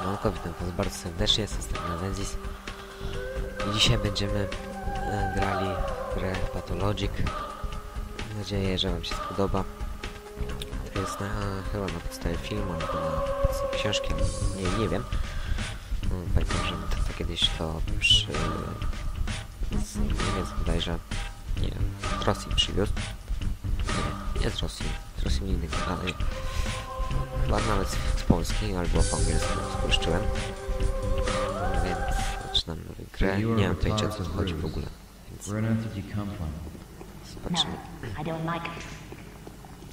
Siemanko, witam was bardzo serdecznie, jestem Stefan Lenzis i dzisiaj będziemy e, grali grę Pathologic. Mam nadzieję, że wam się spodoba. To jest na, chyba na podstawie filmu albo na podstawie książki, nie, nie wiem. No, Pamiętam, że tata kiedyś to przy... z Niemiec bodajże, nie wiem, z Rosji przywiózł. Nie, nie z Rosji, z Rosji nigdy nie, ale Chyba nawet z, z albo po angielsku spolszczyłem. Więc zaczynam nową grę. Nie wiem tutaj co tu chodzi w ogóle. Więc zobaczymy.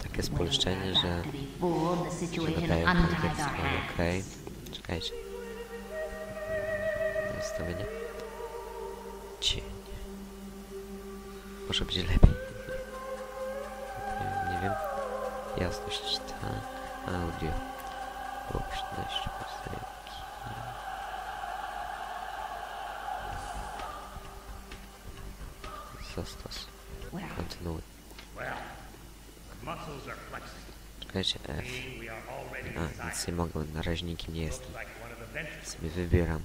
Takie spolszczenie, że, że dodają angielsko. Okej. Okay. Czekajcie. Ustawienie. Cień. Może będzie lepiej. Nie wiem. Jasność 4. аудио. В общем, дальше поставим. Застас. Вот новый. Короче, э, F. А, це могло наражники не ясно. Себе выбираем.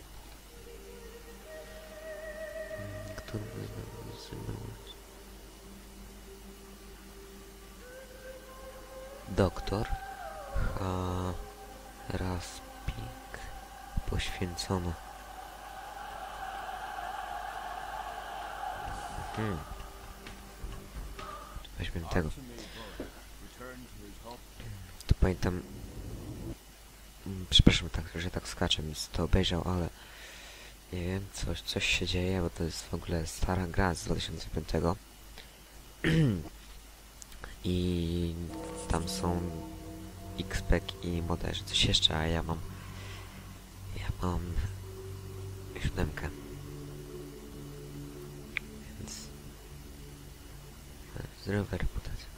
Кто выбрал? Доктор. Poświęcono. Hmm. Weźmiemy tego. To pamiętam Mm, Przepraszam, tak, że tak skaczę, nic to obejrzał, ale nie wiem, coś, coś się dzieje, bo to jest w ogóle stara gra z 2005 i tam są XPEC i moderzy, coś jeszcze, a ja mam mam siódemkę więc zdrowa reputacja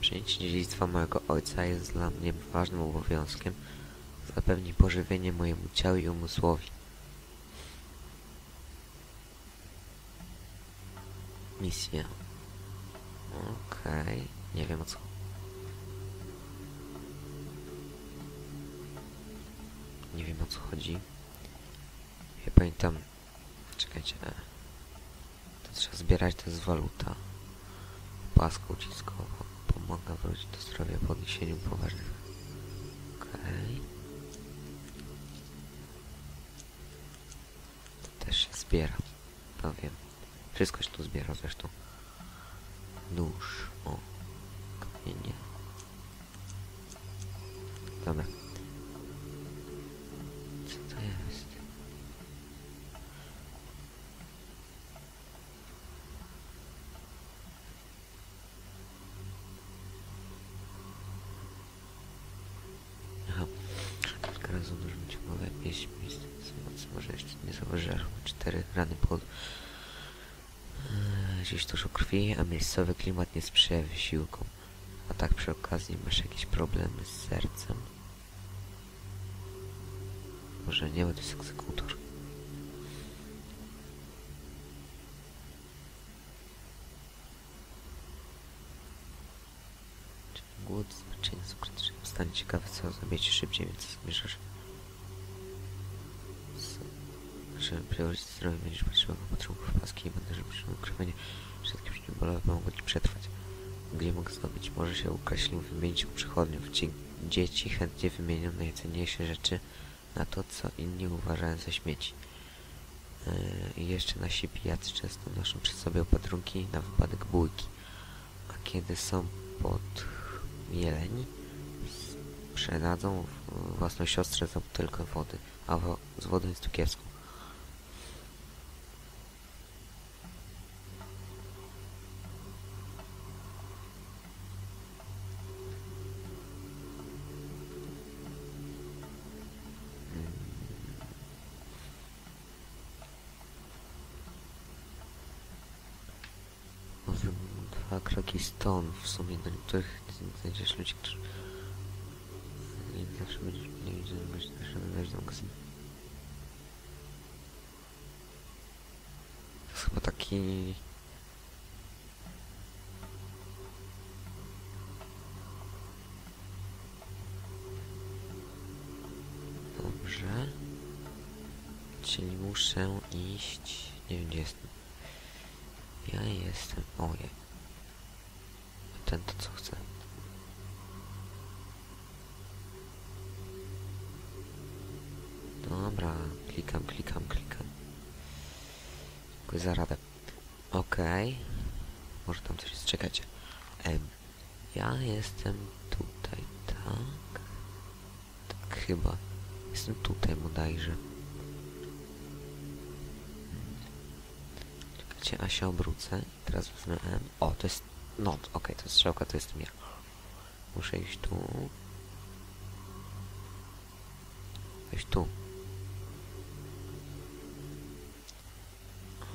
Przyjęcie dziedzictwa mojego ojca jest dla mnie ważnym obowiązkiem. Zapewni pożywienie mojemu ciału i umysłowi. Misja. Okej, nie wiem o co. Nie wiem o co chodzi. Ja pamiętam... Czekajcie. e. To trzeba zbierać, to jest waluta. Paska uciskowa pomaga wrócić do zdrowia po odniesieniu poważnych. Okej. To też się zbiera. To wiem. Wszystko się tu zbiera zresztą. Nóż. O. Kamienie. Dobra. Co to jest? Aha. Kilka razy uderzyć głowę, jakieś miejsce może jeszcze nie zauważyłem. Cztery rany pod... Gdzieś dużo krwi, a miejscowy klimat nie sprzyja wysiłkom. A tak przy okazji masz jakieś problemy z sercem. Może nie, bo to jest egzekutor. Głód, zmęczenie krytyczne. Stanie ciekawe, co zrobić szybciej, więc zmierzasz. Żeby przełożyć zdrowie, będziesz potrzebował potrzebów paski i żeby przy ukrywanie wszystkie przeciwbólowe pomogą ci przetrwać. Gdzie mogę zdobyć? Może się ukraść lub wymienić u przychodniów. Ci dzieci chętnie wymienią najcenniejsze rzeczy na to, co inni uważają za śmieci. Yy, I jeszcze nasi pijacy często noszą przy sobie opatrunki na wypadek bójki. A kiedy są pod jeleni, sprzedadzą własną siostrę za butelkę wody, a z wodą jest tu kiepsko. taki... Dobrze. Czyli muszę iść... Nie wiem gdzie jestem. Ja jestem... Ojej. Ten to co chce. Dobra, klikam, klikam, klikam. Dziękuję za radę. Czekajcie. Em, ja jestem tutaj, tak? Tak chyba. Jestem tutaj bodajże. Czekajcie, a się obrócę. Teraz wezmę M. O, to jest... No, okej, to jest strzałka, to jestem ja. Muszę iść tu. Iść tu.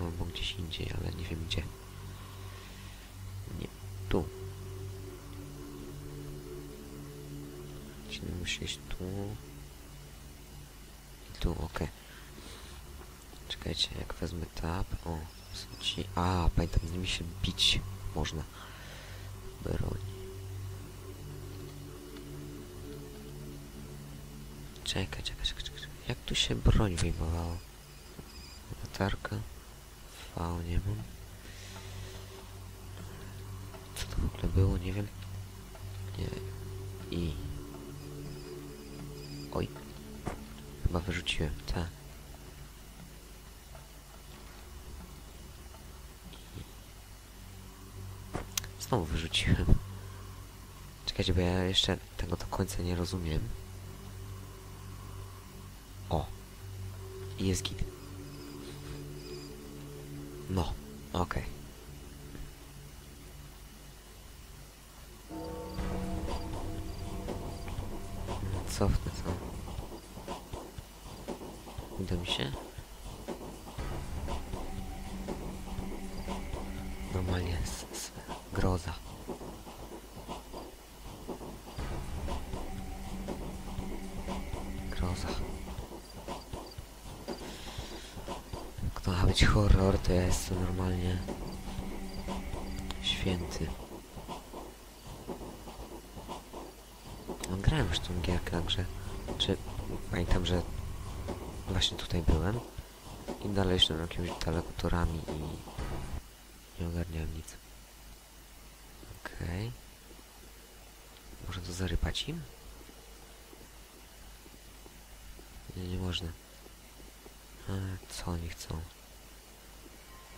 Albo gdzieś indziej, ale nie wiem gdzie. Muszę iść tu. I tu, okej. Czekajcie, jak wezmę tab. O, są ci. A, pamiętam, nimi się bić można. Broni. Czekaj, czekaj, czekaj, czekaj. Jak tu się broń wyjmowało? Latarka. V nie mam. Co to w ogóle było? Nie wiem. Nie. I. Oj. Chyba wyrzuciłem, tak. Znowu wyrzuciłem. Czekajcie, bo ja jeszcze tego do końca nie rozumiem. O. I jest git. No, okej. Cofnę to. Uda mi się? Normalnie s, groza. Groza. Jak to ma być horror, to ja jestem normalnie święty. No, grałem już tą gierkę, także... Czy... Pamiętam, że właśnie tutaj byłem i dalej szedłem jakimiś dalekotorami i nie ogarniałem nic. Okej. Może to zarypać im? Nie, nie można. E, co oni chcą?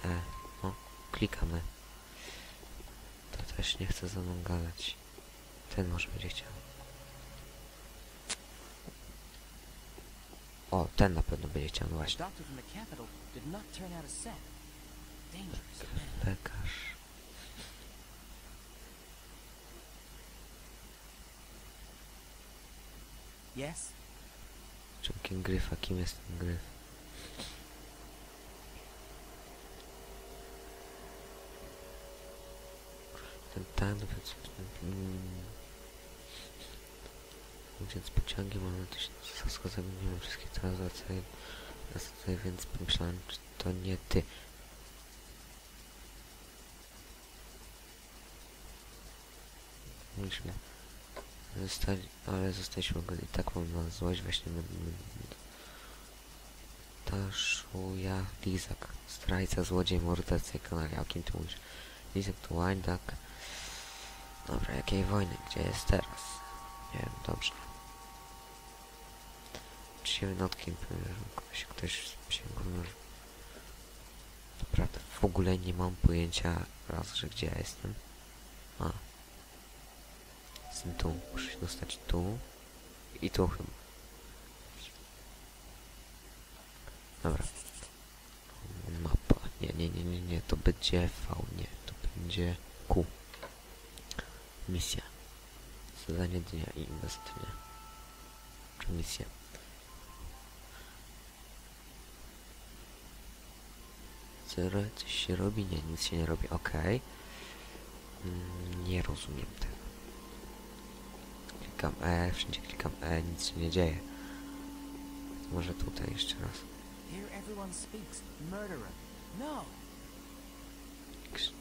E, o, klikamy. To też nie chce ze mną gadać. Ten może będzie chciał. O, ten na pewno będzie chciał, no właśnie. Lekarz. Yes? Członkiem gryfa, kim jest ten gryf? Ten tan, więc... Mm, więc pociągiem mamy tysiąc zamieniłem wszystkie transakcje na tutaj, więc pomyślałem, czy to nie ty. Mieliśmy zostali, ale zostaliśmy go i tak mam na złość właśnie Taszuja Lizak, zdrajca, złodziej, morderca i kanaria. O kim ty mówisz? Lizak to Winduck. Dobra, jakiej wojny? Gdzie jest teraz? Nie wiem, dobrze. Się notkiem ktoś, ktoś się kurwa- Naprawdę, w ogóle nie mam pojęcia raz, że gdzie ja jestem. A. Jestem tu. Muszę się dostać tu. I tu chyba. Dobra. Mapa. Nie, nie, nie, nie, nie. To będzie V. Nie. To będzie Q. Misja. Zadanie dnia i inwestycja. Czy misja. Ro- coś się robi? Nie, nic się nie robi. Okej. Mm, Nie rozumiem tego. Klikam E, wszędzie klikam E, nic się nie dzieje. Może tutaj jeszcze raz. No! Krz-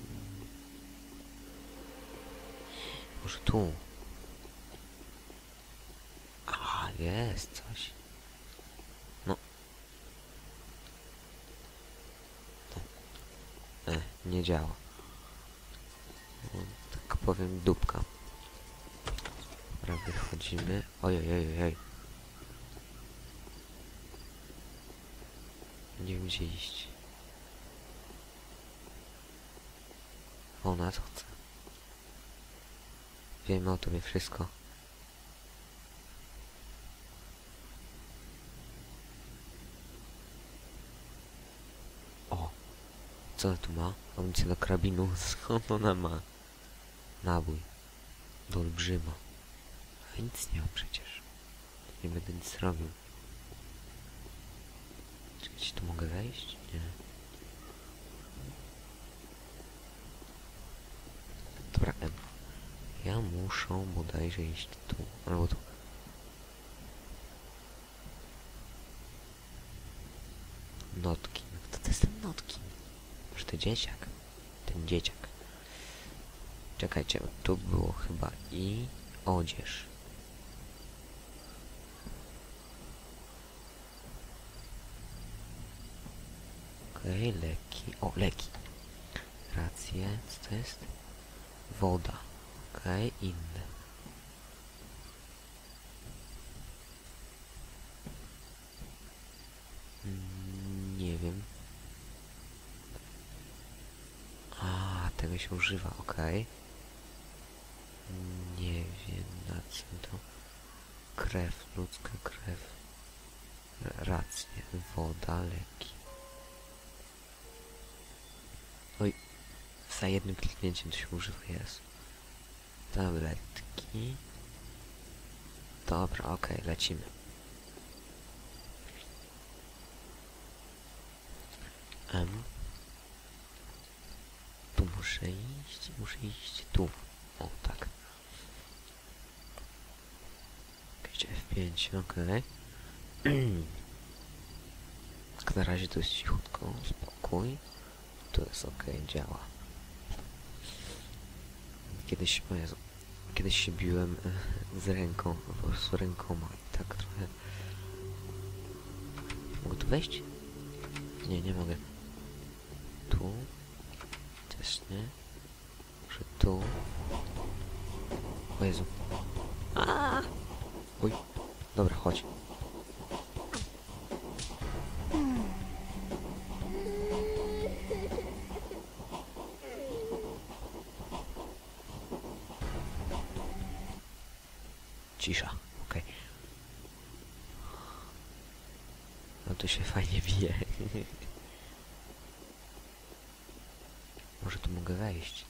Może tu. A, jest coś. No. Nie działa. Tak powiem dupka. Dobra, wychodzimy. Oj, oj, oj. Nie wiem gdzie iść. O, na co chcę. Wiemy o tobie wszystko. O! Co ona tu ma? Amunicję do karabinu. Skąd ona ma? Nabój. Do olbrzyma. A nic nie mam przecież. Nie będę nic robił. Czekajcie, tu mogę wejść? Nie. Dobra, M. Ja muszę bodajże iść tu, albo tu. Notkin. Kto to jest ten Notkin? To dzieciak? Ten dzieciak. Czekajcie, tu było chyba i odzież. Okej, leki. O, leki. Racje, co to jest? Woda. Okej, inne. Mm, Nie wiem. Się używa, okej. Nie wiem na co to. Krew, ludzka krew. R- Racje, woda, leki. Oj, za jednym kliknięciem to się używa, jest. Tabletki. Dobra, okej, lecimy. M. Tu muszę iść, muszę iść tu. O, tak. Gdzie F5, okej. Tak na razie to jest cichutko, spokój. To jest okej, działa. Kiedyś, o Jezu, kiedyś się biłem e, z ręką, po prostu rękoma i tak trochę... Mogę tu wejść? Nie, nie mogę. Tu? Też nie. Może tu? O Jezu. Aaaa! Oj. Dobra, chodź. Cisza, okej. No to się fajnie bije. Może tu mogę wejść.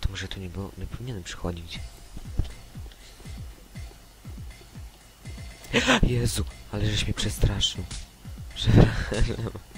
To może tu nie było, nie powinienem przychodzić. Jezu, ale żeś mnie przestraszył. Przepraszam.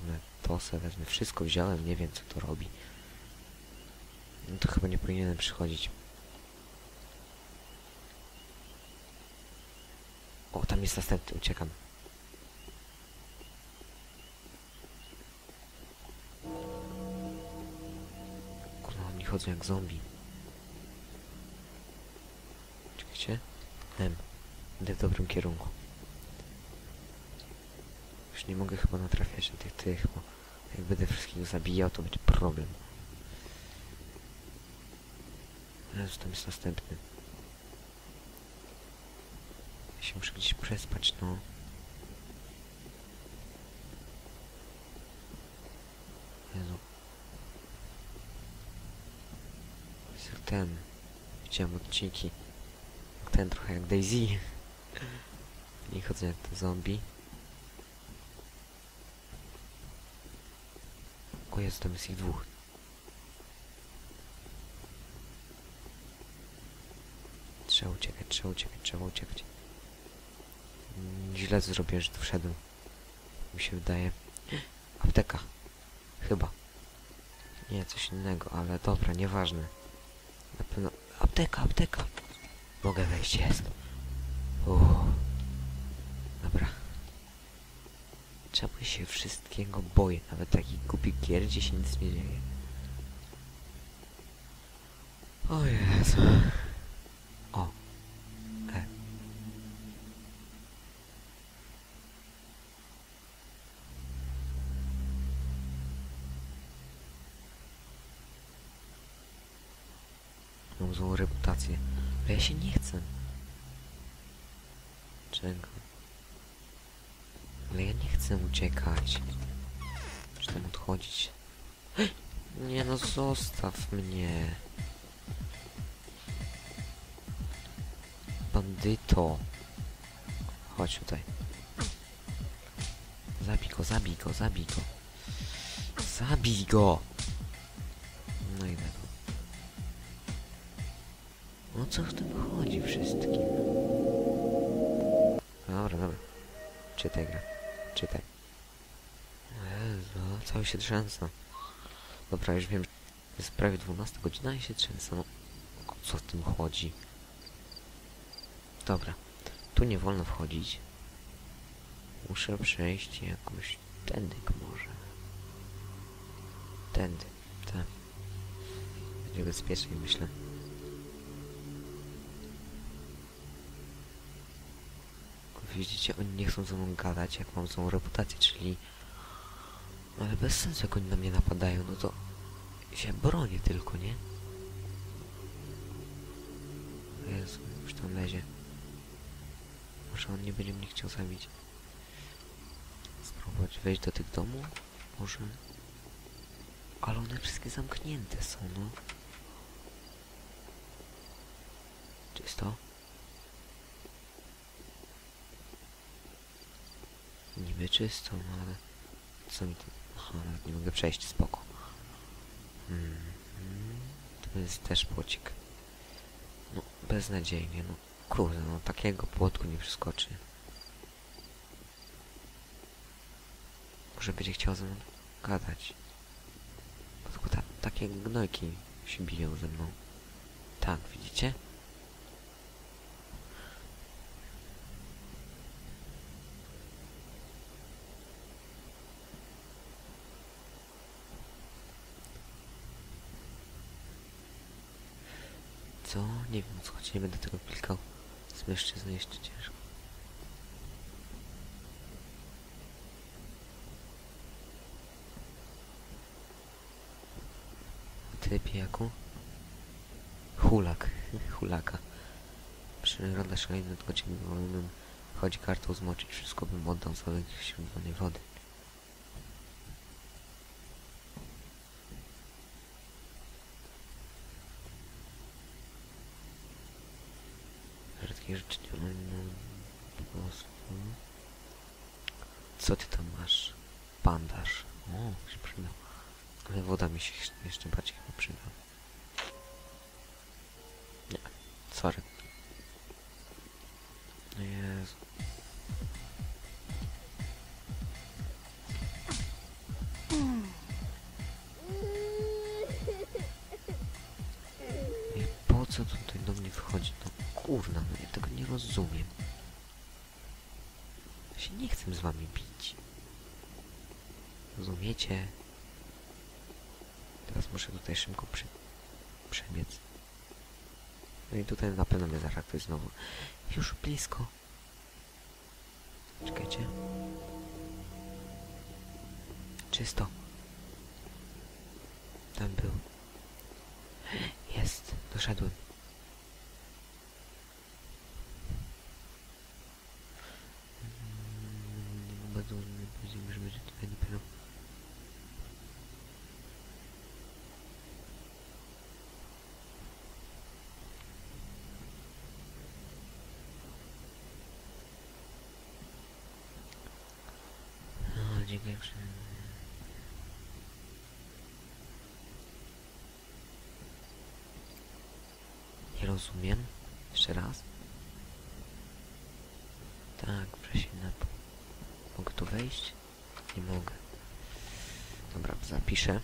Wezmę, to se wezmę. Wszystko wziąłem, nie wiem co to robi. No to chyba nie powinienem przychodzić. O, tam jest następny, uciekam. Kurwa, oni chodzą jak zombie. Czekajcie. M. Idę w dobrym kierunku. Już nie mogę chyba natrafiać na tych tych, bo jak będę wszystkich zabijał, to będzie problem. Jezu, tam jest następny. Ja się muszę gdzieś przespać, no. Jezu. Jest jak ten. Widziałem odcinki. Ten trochę jak Daisy. Nie chodzą jak te zombie. O jest, tam jest ich dwóch. Trzeba uciekać, trzeba uciekać, trzeba uciekać. Źle zrobię, że tu wszedłem. Mi się wydaje. Apteka. Chyba. Nie, coś innego, ale dobra, nieważne. Na pewno... Apteka, apteka! Mogę wejść, jest. Uff. Dobra. Czemu się wszystkiego boję? Nawet taki głupi gier, gdzie się nic nie dzieje. O Jezu. O. E. Mam złą reputację. Ale ja się nie chcę. Czego? Ale ja nie chcę uciekać. Czy tam odchodzić? Nie no, zostaw mnie. Bandyto. Chodź tutaj. Zabij go, zabij go, zabij go. Zabij go! No i tak. No co w tym chodzi wszystkim? Dobra, dobra. Czytaj grę. Czytaj. Jezu, cały się trzęsę. Dobra, już wiem, jest prawie 12 godzina i się trzęsę. O co w tym chodzi? Dobra. Tu nie wolno wchodzić. Muszę przejść jakoś tędy może. Tędy, tak. Będzie bezpieczniej, myślę. Widzicie, oni nie chcą ze mną gadać, jak mam złą reputację, czyli... Ale bez sensu, jak oni na mnie napadają, no to... się bronię tylko, nie? Jezu, już tam lezie. Może on nie będzie mnie chciał zabić. Spróbować wejść do tych domów? Może... Ale one wszystkie zamknięte są, no. Czysto? Niby czysto, no ale... Co mi nawet nie mogę przejść, spoko. Hmm. To jest też płocik. No, beznadziejnie, no. Kurde, no takiego płotku nie przeskoczy. Może będzie chciał ze mną gadać. Bo tylko ta, takie gnojki się biją ze mną. Tak, widzicie? Co? Nie wiem co chodzi, nie będę tego klikał. Z mężczyzny jeszcze ciężko. Ty pijaku? Hulak. Hulaka. Przyroda szalej nad kociem wolnym. Chodzi kartą zmoczyć, wszystko bym oddał za źródłanej wody. Rzadkie rzeczy nie mam po prostu. Co ty tam masz? Bandaż. O, się przydał. Ale woda mi się jeszcze- jeszcze bardziej chyba przyda. Nie, sorry. No Jezu. I po co tutaj kurna, no ja tego nie rozumiem. Ja się nie chcę z wami bić. Rozumiecie? Teraz muszę tutaj szybko przy... przebiec. No i tutaj na pewno mnie zaatakuje znowu. Już blisko. Czekajcie. Czysto. Tam był. Jest. Doszedłem. Mm, Bardzo nie powiedziałem, że będzie tutaj dopiero. Przy- Nie rozumiem. Jeszcze raz. Tak, przesinę. Mogę tu wejść? Nie mogę. Dobra, zapiszę.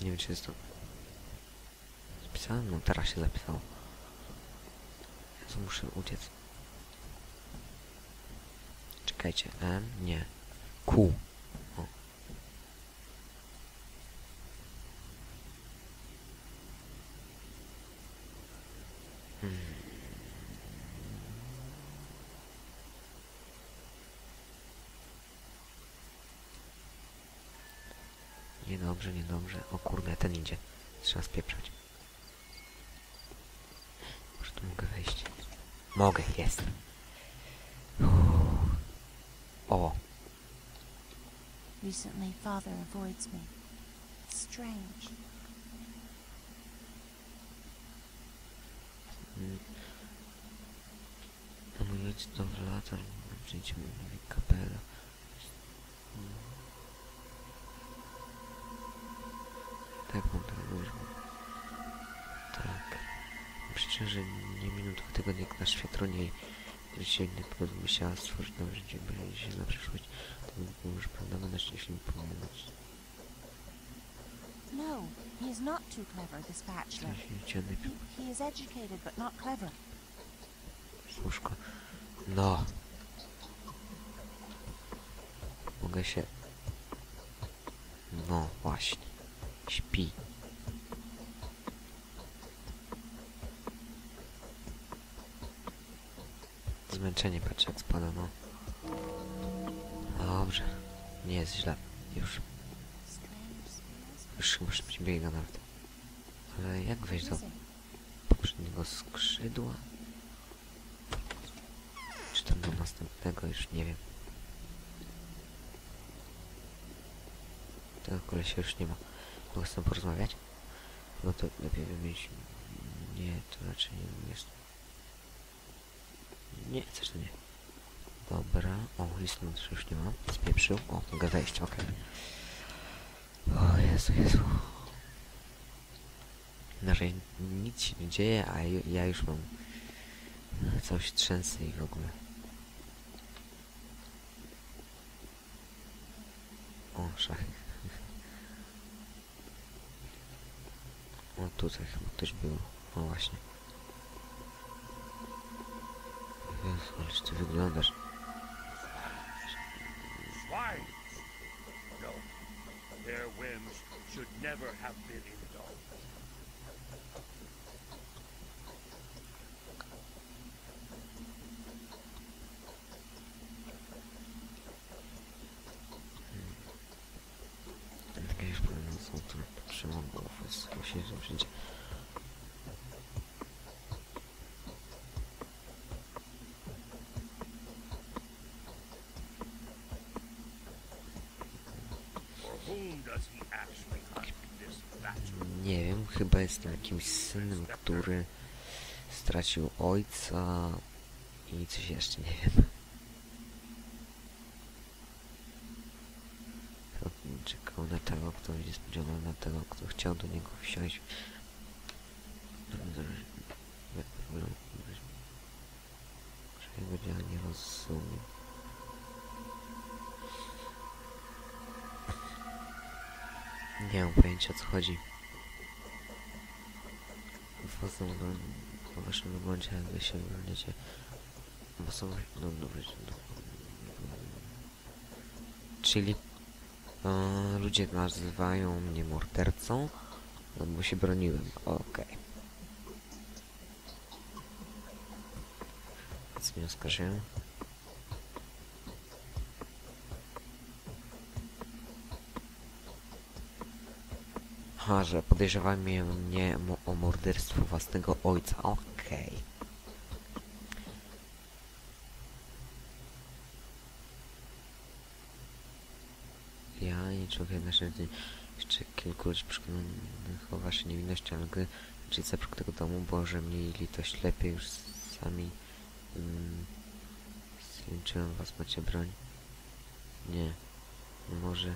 Nie wiem czy jest to... Zapisałem? No teraz się zapisało. Jezu, muszę uciec. Czekajcie, M? Nie. O. Hmm. Niedobrze, niedobrze. O kurde, ten idzie. Trzeba spieprzać. Może tu mogę wejść? Mogę, jest. Uff. O, Recently, father avoids me. Strange. Mm. Na mój ojciec dobrze lata, przyjdzie mi mówi kapela. Tak, mam tak. Przecież, nie minął dwóch tygodni jak nasz światłoniej życie inny powód musiała stworzyć nowe życie, by się na przyszłość. To już prawda będę mi pomóc. No, he is not too clever, this bachelor. He, he is educated, but not clever. Łóżko. No. Mogę się... No, właśnie. Śpi. Zmęczenie patrzę jak spada, no. Dobrze. Nie jest źle. Już. Już chyba szybciej biega nawet. Ale jak wejść do poprzedniego skrzydła? Czy tam do następnego? Już nie wiem. Tego kolesia już nie ma. Mogę z tym porozmawiać? No to lepiej wymienić. Nie, to raczej nie jest. Nie, coś nie. Dobra. O, listu już nie mam. Spieprzył. O, mogę wejść, okej. O Jezu, Jezu. Razie nic się nie dzieje, a ja już mam coś trzęsę i w ogóle. O, szachy. O, tutaj chyba ktoś był. O, właśnie. Ależ ty wyglądasz. Swine! No. Their whims should never have been indulged. Chyba jestem jakimś synem, który stracił ojca i coś jeszcze, nie wiem. Czekał na tego, kto będzie spodziewał na tego, kto chciał do niego wsiąść. Jego działa nie rozumiem. Nie mam pojęcia o co chodzi. Waszym wyglądzie, po waszym wyglądzie jakby się wyglądacie masowo, no dobra, no, czyli e, ludzie nazywają mnie mordercą, no bo się broniłem, okej. Co mnie oskarżyłem? Ha, że podejrzewają mnie, mnie morderstwo własnego ojca. Okej. Ja i człowiek na szczęście jeszcze kilku ludzi przekonanych o waszej niewinności, ale gdy rodzice tego domu, Boże, mieli litość lepiej już sami mm, was, macie broń. Nie. Może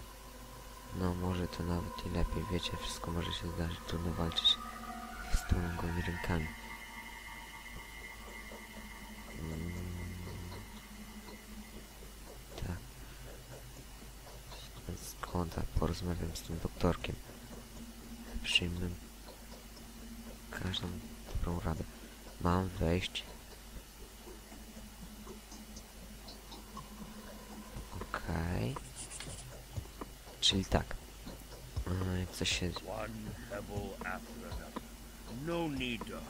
no może to nawet i lepiej, wiecie, wszystko może się zdarzyć, trudno walczyć gołymi rękami. Mm, tak. Zgoda, porozmawiam z tym doktorkiem. przyjmę każdą dobrą radę. Mam wejść. Okej. Czyli tak. Jak coś się... No need to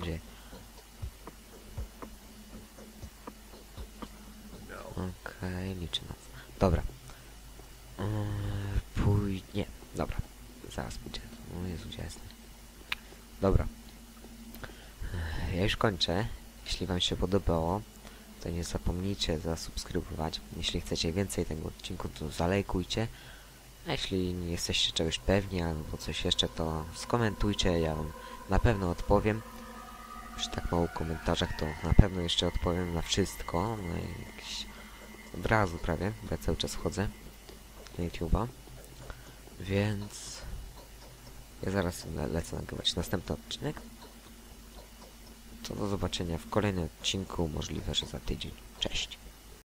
Gdzie? no. Okej, liczę na to. Dobra. Yy, pój... Nie, dobra. Zaraz pójdę. O Jezu, gdzie jestem? Dobra. Yy, Ja już kończę. Jeśli wam się podobało, to nie zapomnijcie zasubskrybować. Jeśli chcecie więcej tego odcinku, to zalajkujcie. A jeśli nie jesteście czegoś pewni albo coś jeszcze, to skomentujcie, ja wam na pewno odpowiem. Przy tak mało komentarzach, to na pewno jeszcze odpowiem na wszystko. Jakieś od razu prawie, bo ja cały czas chodzę na YouTube'a. Więc ja zaraz le lecę nagrywać następny odcinek. To do zobaczenia w kolejnym odcinku, możliwe, że za tydzień. Cześć!